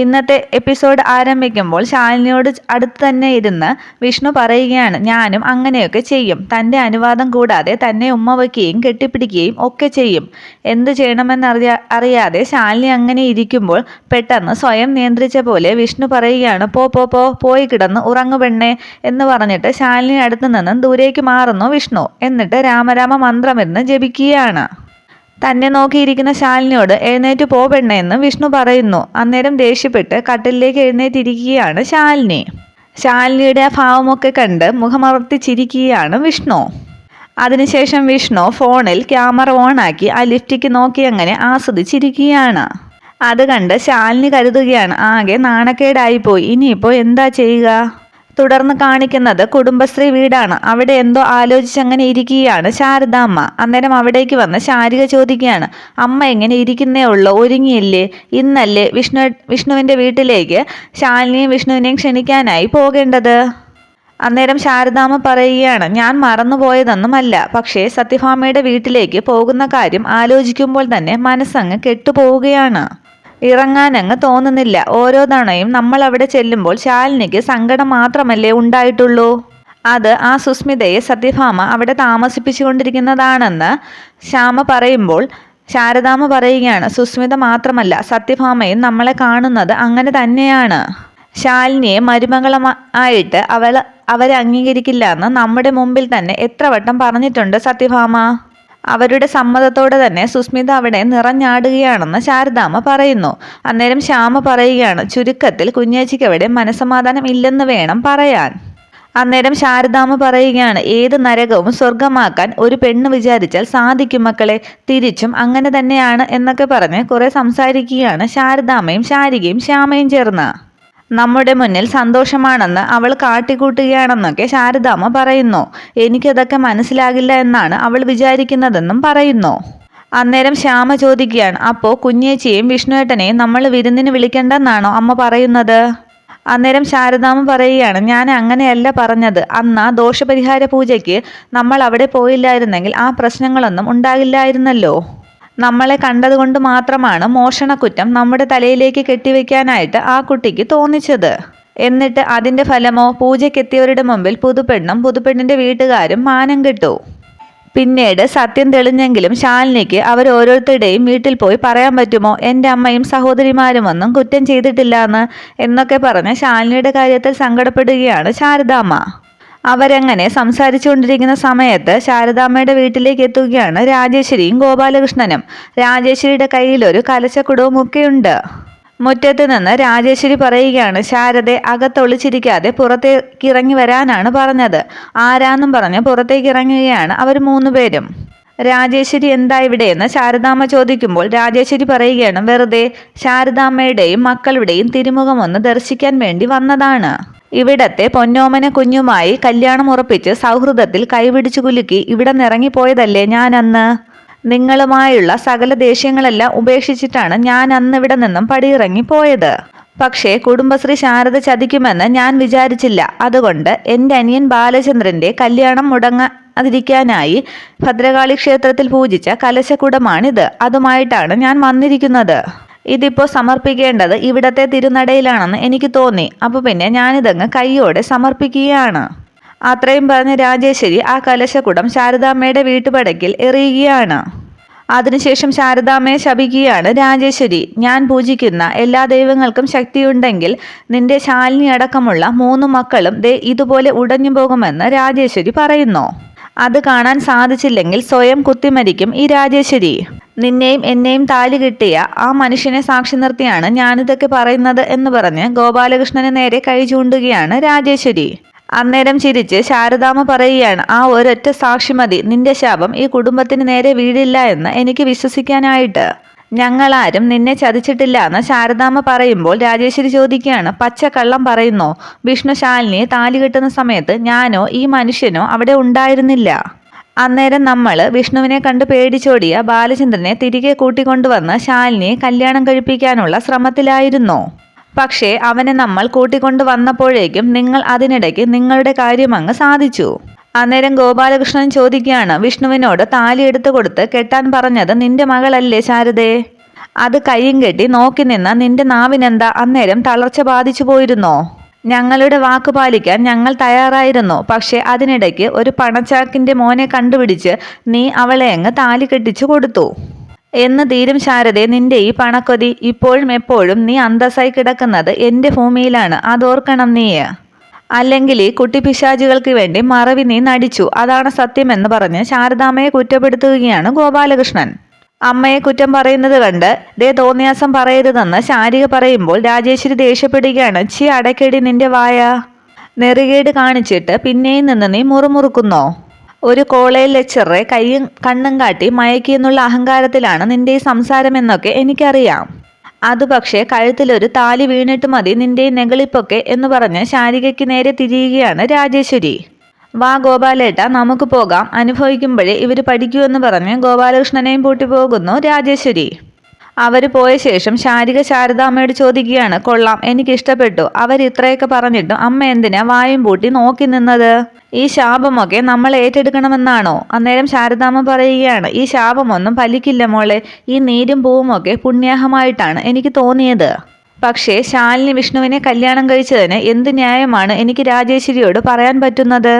ഇന്നത്തെ എപ്പിസോഡ് ആരംഭിക്കുമ്പോൾ ശാലിനിയോട് അടുത്ത് തന്നെ ഇരുന്ന് വിഷ്ണു പറയുകയാണ് ഞാനും അങ്ങനെയൊക്കെ ചെയ്യും. തന്റെ അനുവാദം കൂടാതെ തന്നെ ഉമ്മ വയ്ക്കുകയും കെട്ടിപ്പിടിക്കുകയും ഒക്കെ ചെയ്യും. എന്ത് ചെയ്യണമെന്നറിയാ അറിയാതെ ശാലിനി അങ്ങനെ ഇരിക്കുമ്പോൾ പെട്ടെന്ന് സ്വയം നിയന്ത്രിച്ച പോലെ വിഷ്ണു പറയുകയാണ് പോ പോ പോ പോയി കിടന്ന് ഉറങ്ങു പെണ്ണേ എന്ന് പറഞ്ഞിട്ട് ശാലിനി അടുത്ത് നിന്നും ദൂരേക്ക് മാറുന്നു വിഷ്ണു. എന്നിട്ട് രാമരാമ മന്ത്രമെന്ന് ജപിക്കുകയാണ്. തന്നെ നോക്കിയിരിക്കുന്ന ശാലിനിയോട് എഴുന്നേറ്റ് പോ പെണ്ണെന്ന് വിഷ്ണു പറയുന്നു. അന്നേരം ദേഷ്യപ്പെട്ട് കട്ടിലേക്ക് എഴുന്നേറ്റിരിക്കുകയാണ് ശാലിനി. ശാലിനിയുടെ ഭാവമൊക്കെ കണ്ട് മുഖമർത്തി ചിരിക്കുകയാണ് വിഷ്ണു. അതിനുശേഷം വിഷ്ണു ഫോണിൽ ക്യാമറ ഓണാക്കി ആ ലിഫ്റ്റിക്ക് നോക്കി അങ്ങനെ ആസ്വദിച്ചിരിക്കുകയാണ്. അത് കണ്ട് ശാലിനി കരുതുകയാണ് ആകെ നാണക്കേടായിപ്പോയി. ഇനിയിപ്പോൾ എന്താ ചെയ്യുക? തുടർന്ന് കാണിക്കുന്നത് കുടുംബശ്രീ വീടാണ്. അവിടെ എന്തോ ആലോചിച്ചങ്ങനെ ഇരിക്കുകയാണ് ശാരദാമ്മ അന്നേരം അവിടേക്ക് വന്ന് ശാരിക ചോദിക്കുകയാണ് അമ്മ എങ്ങനെ ഇരിക്കുന്നേ ഉള്ളൂ? ഒരുങ്ങിയില്ലേ? ഇന്നല്ലേ വിഷ്ണു വിഷ്ണുവിന്റെ വീട്ടിലേക്ക് ശാലിനിയും വിഷ്ണുവിനെയും ക്ഷണിക്കാനായി പോകേണ്ടത്? അന്നേരം ശാരദാമ്മ പറയുകയാണ് ഞാൻ മറന്നുപോയതൊന്നുമല്ല. പക്ഷേ സത്യഭാമയുടെ വീട്ടിലേക്ക് പോകുന്ന കാര്യം ആലോചിക്കുമ്പോൾ തന്നെ മനസ്സങ്ങ് കെട്ടുപോവുകയാണ്. ഇറങ്ങാനങ്ങ് തോന്നുന്നില്ല. ഓരോ തവണയും നമ്മൾ അവിടെ ചെല്ലുമ്പോൾ ശാലിനിക്ക് സങ്കടം മാത്രമല്ലേ ഉണ്ടായിട്ടുള്ളൂ? അത് ആ സുസ്മിതയെ സത്യഭാമ അവിടെ താമസിപ്പിച്ചുകൊണ്ടിരിക്കുന്നതാണെന്ന് ശ്യാമ പറയുമ്പോൾ ശാരദാമ പറയുകയാണ് സുസ്മിത മാത്രമല്ല സത്യഭാമയും നമ്മളെ കാണുന്നത് അങ്ങനെ തന്നെയാണ്. ശാലിനിയെ മരുമകളമായിട്ട് അവൾ അവരെ അംഗീകരിക്കില്ല എന്ന് നമ്മുടെ മുമ്പിൽ തന്നെ എത്ര വട്ടം പറഞ്ഞിട്ടുണ്ട് സത്യഭാമ? അവരുടെ സമ്മതത്തോടെ തന്നെ സുസ്മിത അവിടെ നിറഞ്ഞാടുകയാണെന്ന് ശാരദാമ്മ പറയുന്നു. അന്നേരം ശ്യാമ പറയുകയാണ് ചുരുക്കത്തിൽ കുഞ്ഞേച്ചിക്ക് അവിടെ മനസമാധാനം ഇല്ലെന്ന് വേണം പറയാൻ. അന്നേരം ശാരദാമ്മ പറയുകയാണ് ഏത് നരകവും സ്വർഗമാക്കാൻ ഒരു പെണ്ണ് വിചാരിച്ചാൽ സാധിക്കും മക്കളെ തിരിച്ചും അങ്ങനെ തന്നെയാണ് എന്നൊക്കെ പറഞ്ഞ് കുറെ സംസാരിക്കുകയാണ് ശാരദാമ്മയും ശാരികയും ശ്യാമയും ചേർന്ന്. നമ്മുടെ മുന്നിൽ സന്തോഷമാണെന്ന് അവൾ കാട്ടിക്കൂട്ടുകയാണെന്നൊക്കെ ശാരദാമ്മ പറയുന്നു. എനിക്കതൊക്കെ മനസ്സിലാകില്ല എന്നാണ് അവൾ വിചാരിക്കുന്നതെന്നും പറയുന്നു. അന്നേരം ശ്യാമ ചോദിക്കുകയാണ് അപ്പോൾ കുഞ്ഞേച്ചിയും വിഷ്ണുവേട്ടനെയും നമ്മൾ വിരുന്നിന് വിളിക്കണ്ടെന്നാണോ അമ്മ പറയുന്നത്? അന്നേരം ശാരദാമ്മ പറയുകയാണ് ഞാൻ അങ്ങനെയല്ല പറഞ്ഞത്. അന്ന് ദോഷപരിഹാര പൂജയ്ക്ക് നമ്മൾ അവിടെ പോയില്ലായിരുന്നെങ്കിൽ ആ പ്രശ്നങ്ങളൊന്നും ഉണ്ടാകില്ലായിരുന്നല്ലോ. നമ്മളെ കണ്ടതുകൊണ്ട് മാത്രമാണ് മോഷണക്കുറ്റം നമ്മുടെ തലയിലേക്ക് കെട്ടിവെക്കാനായിട്ട് ആ കുട്ടിക്ക് തോന്നിച്ചത്. എന്നിട്ട് അതിന്റെ ഫലമോ പൂജയ്ക്കെത്തിയവരുടെ മുമ്പിൽ പുതുപ്പെണ്ണും പുതുപ്പെണ്ണിന്റെ വീട്ടുകാരും മാനം കിട്ടു. പിന്നീട് സത്യം തെളിഞ്ഞെങ്കിലും ശാലിനിക്ക് അവരോരോരുത്തരുടെയും വീട്ടിൽ പോയി പറയാൻ പറ്റുമോ? എന്റെ അമ്മയും സഹോദരിമാരും ഒന്നും കുറ്റം ചെയ്തിട്ടില്ല എന്ന് എന്നൊക്കെ പറഞ്ഞ് ശാലിനിയുടെ കാര്യത്തിൽ സങ്കടപ്പെടുകയാണ് ശാരദാമ്മ. അവരങ്ങനെ സംസാരിച്ചുകൊണ്ടിരിക്കുന്ന സമയത്ത് ശാരദാമ്മയുടെ വീട്ടിലേക്ക് എത്തുകയാണ് രാജേശ്വരിയും ഗോപാലകൃഷ്ണനും. രാജേശ്വരിയുടെ കയ്യിലൊരു കലശക്കുടവും ഒക്കെയുണ്ട്. മുറ്റത്ത് നിന്ന് രാജേശ്വരി പറയുകയാണ് ശാരദെ അകത്തൊളിച്ചിരിക്കാതെ പുറത്തേക്ക് ഇറങ്ങി വരാനാണ് പറഞ്ഞത്. ആരാന്നും പറഞ്ഞ് പുറത്തേക്ക് ഇറങ്ങുകയാണ് അവർ മൂന്നുപേരും. രാജേശ്വരി എന്താ ഇവിടെ ഇവിടെയെന്ന് ശാരദാമ്മ ചോദിക്കുമ്പോൾ രാജേശ്വരി പറയുകയാണ് വെറുതെ ശാരദാമ്മയുടെയും മക്കളുടെയും തിരുമുഖം ഒന്ന് ദർശിക്കാൻ വേണ്ടി വന്നതാണ്. ഇവിടത്തെ പൊന്നോമന കുഞ്ഞുമായി കല്യാണം ഉറപ്പിച്ച് സൗഹൃദത്തിൽ കൈപിടിച്ചു കുലുക്കി ഇവിടെ നിറങ്ങിപ്പോയതല്ലേ ഞാൻ അന്ന് നിങ്ങളുമായുള്ള സകല ദേഷ്യങ്ങളെല്ലാം ഉപേക്ഷിച്ചിട്ടാണ് ഞാൻ അന്ന് ഇവിടെ നിന്നും പടിയിറങ്ങി പോയത് പക്ഷേ കുടുംബശ്രീ ശാരദ ചതിക്കുമെന്ന് ഞാൻ വിചാരിച്ചില്ല. അതുകൊണ്ട് എന്റെ അനിയൻ ബാലചന്ദ്രന്റെ കല്യാണം മുടങ്ങാതിരിക്കാനായി ഭദ്രകാളി ക്ഷേത്രത്തിൽ പൂജിച്ച കലശക്കുടമാണിത് അതുമായിട്ടാണ് ഞാൻ വന്നിരിക്കുന്നത്. ഇതിപ്പോൾ സമർപ്പിക്കേണ്ടത് ഇവിടത്തെ തിരുനടയിലാണെന്ന് എനിക്ക് തോന്നി. അപ്പോൾ പിന്നെ ഞാനിതങ്ങ് കൈയോടെ സമർപ്പിക്കുകയാണ്. അത്രയും പറഞ്ഞ് രാജേശ്വരി ആ കലശക്കുടം ശാരദാമ്മയുടെ വീട്ടുപടക്കിൽ എറിയുകയാണ്. അതിനുശേഷം ശാരദാമ്മയെ ശപിക്കുകയാണ് രാജേശ്വരി. ഞാൻ പൂജിക്കുന്ന എല്ലാ ദൈവങ്ങൾക്കും ശക്തിയുണ്ടെങ്കിൽ നിന്റെ ശാലിനി അടക്കമുള്ള മൂന്ന് മക്കളും ദേ ഇതുപോലെ ഉടഞ്ഞു പോകുമെന്ന് രാജേശ്വരി പറയുന്നു. അത് കാണാൻ സാധിച്ചില്ലെങ്കിൽ സ്വയം കുത്തിമരിക്കും ഈ രാജേശ്വരി. നിന്നെയും എന്നെയും താലി കിട്ടിയ ആ മനുഷ്യനെ സാക്ഷി നിർത്തിയാണ് ഞാനിതൊക്കെ പറയുന്നത് എന്ന് പറഞ്ഞ് ഗോപാലകൃഷ്ണന് നേരെ കൈ ചൂണ്ടുകയാണ് രാജേശ്വരി. അന്നേരം ചിരിച്ച് ശാരദാമ പറയുകയാണ് ആ ഒരൊറ്റ സാക്ഷിമതി നിന്റെ ശാപം ഈ കുടുംബത്തിന് നേരെ വീഴില്ല എന്ന് എനിക്ക് വിശ്വസിക്കാനായിട്ട്. ഞങ്ങളാരും നിന്നെ ചതിച്ചിട്ടില്ല എന്ന് ശാരദാമ്മ പറയുമ്പോൾ രാജേശ്വരി ചോദിക്കുകയാണ് പച്ചക്കള്ളം പറയുന്നോ? വിഷ്ണു ശാലിനിയെ താലി കെട്ടുന്ന സമയത്ത് ഞാനോ ഈ മനുഷ്യനോ അവിടെ ഉണ്ടായിരുന്നില്ല. അന്നേരം നമ്മൾ വിഷ്ണുവിനെ കണ്ട് പേടിച്ചോടിയ ബാലചന്ദ്രനെ തിരികെ കൂട്ടിക്കൊണ്ടുവന്ന് ശാലിനിയെ കല്യാണം കഴിപ്പിക്കാനുള്ള ശ്രമത്തിലായിരുന്നു. പക്ഷേ അവനെ നമ്മൾ കൂട്ടിക്കൊണ്ടു വന്നപ്പോഴേക്കും നിങ്ങൾ അതിനിടയ്ക്ക് നിങ്ങളുടെ കാര്യം അങ്ങ് സാധിച്ചു. അന്നേരം ഗോപാലകൃഷ്ണൻ ചോദിക്കുകയാണ് വിഷ്ണുവിനോട് താലി എടുത്തു കൊടുത്ത് കെട്ടാൻ പറഞ്ഞത് നിന്റെ മകളല്ലേ ശാരദേ? അത് കയ്യും കെട്ടി നോക്കി നിന്ന നിന്റെ നാവിനെന്താ അന്നേരം തളർച്ച ബാധിച്ചു പോയിരുന്നോ? ഞങ്ങളുടെ വാക്ക് പാലിക്കാൻ ഞങ്ങൾ തയ്യാറായിരുന്നു പക്ഷേ അതിനിടയ്ക്ക് ഒരു പണച്ചാക്കിന്റെ മോനെ കണ്ടുപിടിച്ച് നീ അവളെ അങ്ങ് താലി കെട്ടിച്ചു കൊടുത്തു. എന്ന് തീരും ശാരദെ നിന്റെ ഈ പണക്കൊതി ഇപ്പോഴും എപ്പോഴും നീ അന്തസ്സായി കിടക്കുന്നത് എന്റെ ഭൂമിയിലാണ്. അതോർക്കണം നീ അല്ലെങ്കിൽ ഈ കുട്ടി പിശാചുകൾക്ക് വേണ്ടി മറവി നീ നടിച്ചു. അതാണ് സത്യമെന്ന് പറഞ്ഞ് ശാരദാമ്മയെ കുറ്റപ്പെടുത്തുകയാണ് ഗോപാലകൃഷ്ണൻ. അമ്മയെ കുറ്റം പറയുന്നത് കണ്ട് ദേ തോന്നിയാസം പറയരുതെന്ന് ശാരിക പറയുമ്പോൾ രാജേശ്വരി ദേഷ്യപ്പെടുകയാണ്. ചി അടക്കടി നിന്റെ വായ. നെറുകേട് കാണിച്ചിട്ട് പിന്നെയും നിന്ന് നീ മുറുമുറുക്കുന്നോ? ഒരു കോളേജ് ലെക്ചറെ കൈയും കണ്ണും കാട്ടി മയക്കി എന്നുള്ള അഹങ്കാരത്തിലാണ് നിന്റെ ഈ സംസാരമെന്നൊക്കെ എനിക്കറിയാം. അത് പക്ഷേ കഴുത്തിലൊരു താലി വീണിട്ട് മതി നിന്റെ നെകളിപ്പൊക്കെ എന്ന് പറഞ്ഞ് ശാരികയ്ക്ക് നേരെ തിരിയുകയാണ് രാജേശ്വരി. വാ ഗോപാലേട്ട നമുക്ക് പോകാം. അനുഭവിക്കുമ്പോഴേ ഇവർ പഠിക്കൂ എന്ന് പറഞ്ഞ് ഗോപാലകൃഷ്ണനെയും പൂട്ടി പോകുന്നു രാജേശ്വരി. അവർ പോയ ശേഷം ശാരിക ശാരദാമ്മയോട് ചോദിക്കുകയാണ് കൊള്ളാം എനിക്ക് ഇഷ്ടപ്പെട്ടു. അവർ ഇത്രയൊക്കെ പറഞ്ഞിട്ടും അമ്മ എന്തിനാ വായും പൂട്ടി നോക്കി നിന്നത്? ഈ ശാപമൊക്കെ നമ്മൾ ഏറ്റെടുക്കണമെന്നാണോ? അന്നേരം ശാരദാമ്മ പറയുകയാണ് ഈ ശാപമൊന്നും ഫലിക്കില്ല മോളെ. ഈ നീരും പൂവുമൊക്കെ പുണ്യാഹമായിട്ടാണ് എനിക്ക് തോന്നിയത്. പക്ഷേ ശാലിനി വിഷ്ണുവിനെ കല്യാണം കഴിച്ചതിന് എന്ത് ന്യായമാണ് എനിക്ക് രാജേശ്വരിയോട് പറയാൻ പറ്റുന്നത്?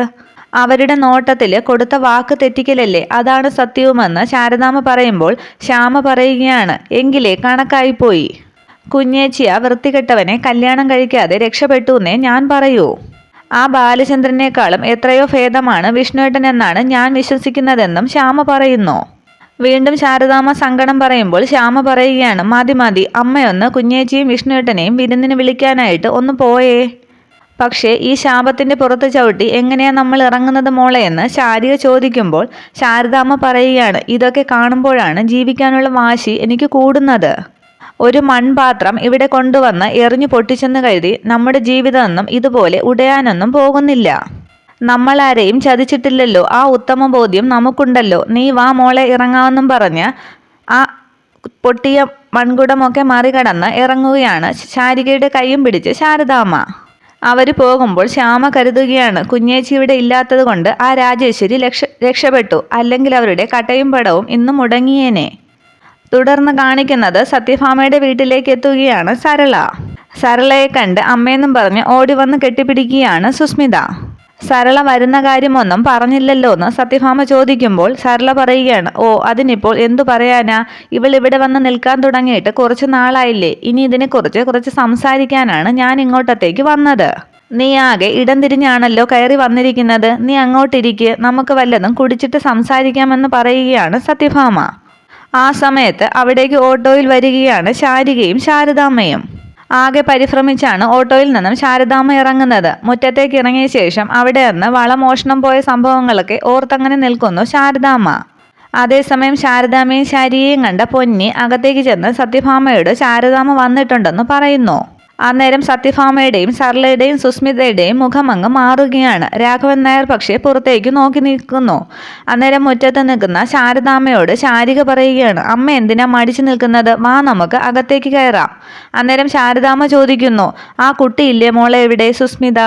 അവരുടെ നോട്ടത്തിൽ കൊടുത്ത വാക്ക് തെറ്റിക്കലല്ലേ? അതാണ് സത്യവുമെന്ന് ശാരദാമ്മ പറയുമ്പോൾ ശ്യാമ പറയുകയാണ് എങ്കിലേ കണക്കായിപ്പോയി കുഞ്ഞേച്ചിയ വൃത്തികെട്ടവനെ കല്യാണം കഴിക്കാതെ രക്ഷപ്പെട്ടു എന്നേ ഞാൻ പറയൂ. ആ ബാലചന്ദ്രനേക്കാളും എത്രയോ ഭേദമാണ് വിഷ്ണുവേട്ടൻ എന്നാണ് ഞാൻ വിശ്വസിക്കുന്നതെന്നും ശ്യാമ പറയുന്നു. വീണ്ടും ശാരദാമ്മ സങ്കടം പറയുമ്പോൾ ശ്യാമ പറയുകയാണ് മതി മതി അമ്മയൊന്ന് കുഞ്ഞേച്ചിയും വിഷ്ണുവേട്ടനെയും വിരുന്നിന് വിളിക്കാനായിട്ട് ഒന്ന് പോയേ. പക്ഷേ ഈ ശാപത്തിന്റെ പുറത്ത് ചവിട്ടി എങ്ങനെയാ നമ്മൾ ഇറങ്ങുന്നത് മോളെ എന്ന് ശാരിക ചോദിക്കുമ്പോൾ ശാരദാമ്മ പറയുകയാണ് ഇതൊക്കെ കാണുമ്പോഴാണ് ജീവിക്കാനുള്ള വാശി എനിക്ക് കൂടുന്നത്. ഒരു മൺപാത്രം ഇവിടെ കൊണ്ടുവന്ന് എറിഞ്ഞു പൊട്ടിച്ചെന്ന് കരുതി നമ്മുടെ ജീവിതമൊന്നും ഇതുപോലെ ഉടയാനൊന്നും പോകുന്നില്ല. നമ്മൾ ആരെയും ചതിച്ചിട്ടില്ലല്ലോ. ആ ഉത്തമ ബോധ്യം നമുക്കുണ്ടല്ലോ. നീ വാ മോളെ ഇറങ്ങാമെന്നും പറഞ്ഞ് ആ പൊട്ടിയ മൺകുടമൊക്കെ മറികടന്ന് ഇറങ്ങുകയാണ് ശാരികയുടെ കൈയും പിടിച്ച് ശാരദാമ്മ. അവർ പോകുമ്പോൾ ശ്യാമ കരുതുകയാണ്. കുഞ്ഞേച്ചി ഇവിടെ ഇല്ലാത്തത് കൊണ്ട് ആ രാജേശ്വരി രക്ഷ രക്ഷപ്പെട്ടു. അല്ലെങ്കിൽ അവരുടെ കട്ടയും പടവും ഇന്നും മുടങ്ങിയേനെ. തുടർന്ന് കാണിക്കുന്നത് സത്യഭാമയുടെ വീട്ടിലേക്ക് എത്തുകയാണ് സരള. സരളയെ കണ്ട് അമ്മയെന്നും പറഞ്ഞ് ഓടി വന്ന് കെട്ടിപ്പിടിക്കുകയാണ് സുസ്മിത. സരള വരുന്ന കാര്യമൊന്നും പറഞ്ഞില്ലല്ലോ എന്ന് സത്യഭാമ ചോദിക്കുമ്പോൾ സരള പറയുകയാണ് ഓ അതിനിപ്പോൾ എന്തു പറയാനാ? ഇവൾ ഇവിടെ വന്ന് നിൽക്കാൻ തുടങ്ങിയിട്ട് കുറച്ച് നാളായില്ലേ? ഇനി ഇതിനെക്കുറിച്ച് കുറച്ച് സംസാരിക്കാനാണ് ഞാൻ ഇങ്ങോട്ടത്തേക്ക് വന്നത്. നീ ആകെ ഇടം തിരിഞ്ഞാണല്ലോ കയറി വന്നിരിക്കുന്നത്. നീ അങ്ങോട്ടിരിക്കുക നമുക്ക് വല്ലതും കുടിച്ചിട്ട് സംസാരിക്കാമെന്ന് പറയുകയാണ് സത്യഭാമ. ആ സമയത്ത് അവിടേക്ക് ഓട്ടോയിൽ വരികയാണ് ശാരികയും ശാരദാമ്മയും. ആകെ പരിഭ്രമിച്ചാണ് ഓട്ടോയിൽ നിന്നും ശാരദാമ്മ ഇറങ്ങുന്നത്. മുറ്റത്തേക്ക് ഇറങ്ങിയ ശേഷം അവിടെ നിന്ന് വളമോഷണം പോയ സംഭവങ്ങളൊക്കെ ഓർത്തങ്ങനെ നിൽക്കുന്നു ശാരദാമ്മ. അതേസമയം ശാരദാമ്മയും ശാരിയെയും കണ്ട പൊന്നി അകത്തേക്ക് ചെന്ന് സത്യഭാമയോട് ശാരദാമ്മ വന്നിട്ടുണ്ടെന്ന് പറയുന്നു. അന്നേരം സത്യഭാമയുടെയും സർലയുടെയും സുസ്മിതയുടെയും മുഖമങ്ങ് മാറുകയാണ്. രാഘവൻ നായർ പക്ഷേ പുറത്തേക്ക് നോക്കി നിൽക്കുന്നു. അന്നേരം മുറ്റത്ത് നിൽക്കുന്ന ശാരദാമ്മയോട് ശാരിക പറയുകയാണ് അമ്മ എന്തിനാ മടിച്ചു നിൽക്കുന്നത്? വാ നമുക്ക് അകത്തേക്ക് കയറാം. അന്നേരം ശാരദാമ്മ ചോദിക്കുന്നു ആ കുട്ടിയില്ലേ മോളെ എവിടെ സുസ്മിത?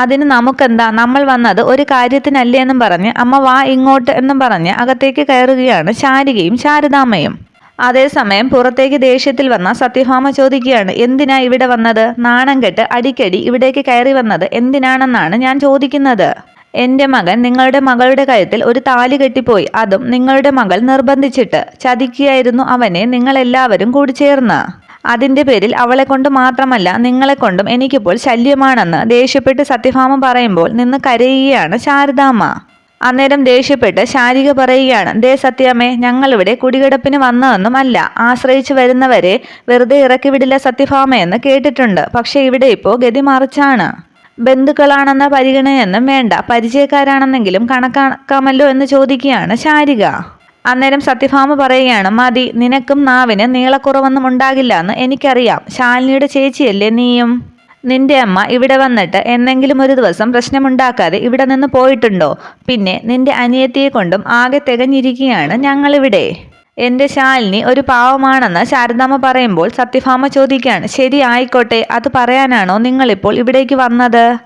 അതിന് നമുക്കെന്താ? നമ്മൾ വന്നത് ഒരു കാര്യത്തിനല്ലേ എന്നും പറഞ്ഞ് അമ്മ വാ ഇങ്ങോട്ട് എന്നും പറഞ്ഞ് അകത്തേക്ക് കയറുകയാണ് ശാരികയും ശാരദാമ്മയും. അതേസമയം പുറത്തേക്ക് ദേഷ്യത്തിൽ വന്ന സത്യഭാമ ചോദിക്കുകയാണ് എന്തിനാ ഇവിടെ വന്നത്? നാണം കെട്ട് അടിക്കടി ഇവിടേക്ക് കയറി വന്നത് എന്തിനാണെന്നാണ് ഞാൻ ചോദിക്കുന്നത്? എന്റെ മകൻ നിങ്ങളുടെ മകളുടെ കഴുത്തിൽ ഒരു താലി കെട്ടിപ്പോയി അതും നിങ്ങളുടെ മകൾ നിർബന്ധിച്ചിട്ട്. ചതിക്കുകയായിരുന്നു അവനെ നിങ്ങളെല്ലാവരും കൂടി ചേർന്ന്. അതിന്റെ പേരിൽ അവളെ കൊണ്ട് മാത്രമല്ല നിങ്ങളെ കൊണ്ടും എനിക്കിപ്പോൾ ശല്യമാണെന്ന് ദേഷ്യപ്പെട്ട് സത്യഭാമ പറയുമ്പോൾ നിന്ന് കരയുകയാണ് ശാരദാമ്മ. അന്നേരം ദേഷ്യപ്പെട്ട് ശാരിക പറയുകയാണ് ദേ സത്യമേ ഞങ്ങളിവിടെ കുടികിടപ്പിന് വന്നതൊന്നുമല്ല. ആശ്രയിച്ചു വരുന്നവരെ വെറുതെ ഇറക്കി വിടില്ല സത്യഭാമയെന്ന് കേട്ടിട്ടുണ്ട്. പക്ഷെ ഇവിടെ ഇപ്പോൾ ഗതി മറിച്ചാണ്. ബന്ധുക്കളാണെന്ന പരിഗണനയൊന്നും വേണ്ട. പരിചയക്കാരാണെന്നെങ്കിലും കണക്കാക്കാമല്ലോ എന്ന് ചോദിക്കുകയാണ് ശാരിക. അന്നേരം സത്യഭാമ പറയുകയാണ് മതി നിനക്കും നാവിന് നീളക്കുറവൊന്നും ഉണ്ടാകില്ല എന്ന് എനിക്കറിയാം. ശാലിനിയുടെ ചേച്ചിയല്ലേ നീയും? നിന്റെ അമ്മ ഇവിടെ വന്നിട്ട് എന്തെങ്കിലും ഒരു ദിവസം പ്രശ്നമുണ്ടാക്കാതെ ഇവിടെ നിന്ന് പോയിട്ടുണ്ടോ? പിന്നെ നിന്റെ അനിയത്തിയെ കൊണ്ടും ആകെ തികഞ്ഞിരിക്കുകയാണ് ഞങ്ങളിവിടെ. എന്റെ ശാലിനി ഒരു പാവമാണെന്ന് ശാരദാമ്മ പറയുമ്പോൾ സത്യഭാമ ചോദിക്കുകയാണ്. ശരി ആയിക്കോട്ടെ അത് പറയാനാണോ നിങ്ങളിപ്പോൾ ഇവിടേക്ക് വന്നത്?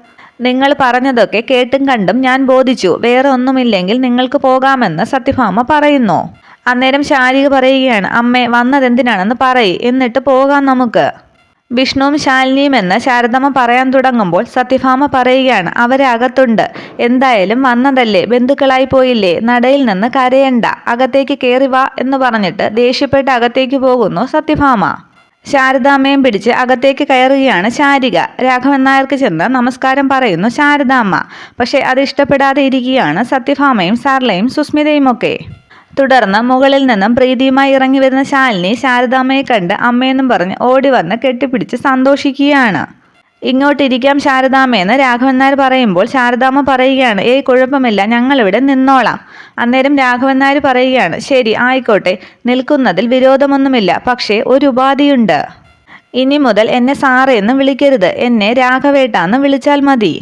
നിങ്ങൾ പറഞ്ഞതൊക്കെ കേട്ടും കണ്ടും ഞാൻ ബോധിച്ചു. വേറെ ഒന്നുമില്ലെങ്കിൽ നിങ്ങൾക്ക് പോകാമെന്ന് സത്യഭാമ പറയുന്നു. അന്നേരം ശാരിക പറയുകയാണ് അമ്മേ വന്നതെന്തിനാണെന്ന് പറയ്. എന്നിട്ട് പോകാം നമുക്ക്. വിഷ്ണുവും ശാലിനിയും എന്ന് ശാരദമ്മ പറയാൻ തുടങ്ങുമ്പോൾ സത്യഭാമ പറയുകയാണ് അവരെ അകത്തുണ്ട്. എന്തായാലും വന്നതല്ലേ ബന്ധുക്കളായി പോയില്ലേ നടയിൽ നിന്ന് കരയണ്ട അകത്തേക്ക് കയറി വാ എന്ന് പറഞ്ഞിട്ട് ദേഷ്യപ്പെട്ട് അകത്തേക്ക് പോകുന്നു സത്യഭാമ. ശാരദാമ്മയും പിടിച്ച് അകത്തേക്ക് കയറുകയാണ് ശാരിക. രാഘവൻ നായർക്ക് ചെന്ന് നമസ്കാരം പറയുന്നു ശാരദാമ്മ. പക്ഷേ അത് ഇഷ്ടപ്പെടാതെ ഇരിക്കുകയാണ് സത്യഭാമയും സാർലയും സുസ്മിതയും ഒക്കെ തുടർന്ന് മുകളിൽ നിന്നും പ്രീതിയുമായി ഇറങ്ങി വരുന്ന ശാലിനി ശാരദാമ്മയെ കണ്ട് അമ്മയെന്നും പറഞ്ഞ് ഓടി വന്ന് കെട്ടിപ്പിടിച്ച് സന്തോഷിക്കുകയാണ്. ഇങ്ങോട്ടിരിക്കാം ശാരദാമ്മയെന്ന് രാഘവൻ നായർ പറയുമ്പോൾ ശാരദാമ്മ പറയുകയാണ് ഏയ് കുഴപ്പമില്ല ഞങ്ങളിവിടെ നിന്നോളാം. അന്നേരം രാഘവൻ നായർ പറയുകയാണ് ശരി ആയിക്കോട്ടെ നിൽക്കുന്നതിൽ വിരോധമൊന്നുമില്ല പക്ഷേ ഒരു ഉപാധിയുണ്ട്. ഇനി മുതൽ എന്നെ സാറേ എന്ന് വിളിക്കരുത് എന്നെ രാഘവേട്ടാന്ന് വിളിച്ചാൽ മതി.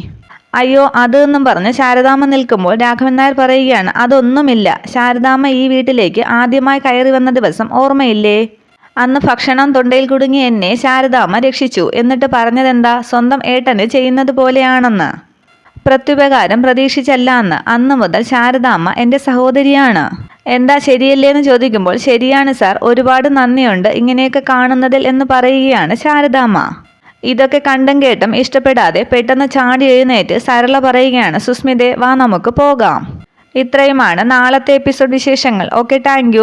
അയ്യോ അതെന്നും പറഞ്ഞ് ശാരദാമ്മ നിൽക്കുമ്പോൾ രാഘവൻ നായർ പറയുകയാണ് അതൊന്നുമില്ല. ശാരദാമ്മ ഈ വീട്ടിലേക്ക് ആദ്യമായി കയറി വന്ന ദിവസം ഓർമ്മയില്ലേ? അന്ന് ഭക്ഷണം തൊണ്ടയിൽ കുടുങ്ങി എന്നെ ശാരദാമ്മ രക്ഷിച്ചു. എന്നിട്ട് പറഞ്ഞതെന്താ? സ്വന്തം ഏട്ടന് ചെയ്യുന്നത് പോലെയാണെന്ന്. പ്രത്യുപകാരം പ്രതീക്ഷിച്ചല്ല എന്ന് അന്ന് മുതൽ ശാരദാമ്മ എന്റെ സഹോദരിയാണ്. എന്താ ശരിയല്ലേ എന്ന് ചോദിക്കുമ്പോൾ ശരിയാണ് സാർ. ഒരുപാട് നന്ദിയുണ്ട്. ഇങ്ങനെയൊക്കെ കാണുന്നതിൽ എന്ന് പറയുകയാണ് ശാരദാമ്മ. ഇതൊക്കെ കണ്ടും കേട്ടും ഇഷ്ടപ്പെടാതെ പെട്ടെന്ന് ചാടി എഴുന്നേറ്റ് സരള പറയുകയാണ് സുസ്മിതേ വാ നമുക്ക് പോകാം. ഇത്രയുമാണ് നാളത്തെ എപ്പിസോഡ് വിശേഷങ്ങൾ. Okay thank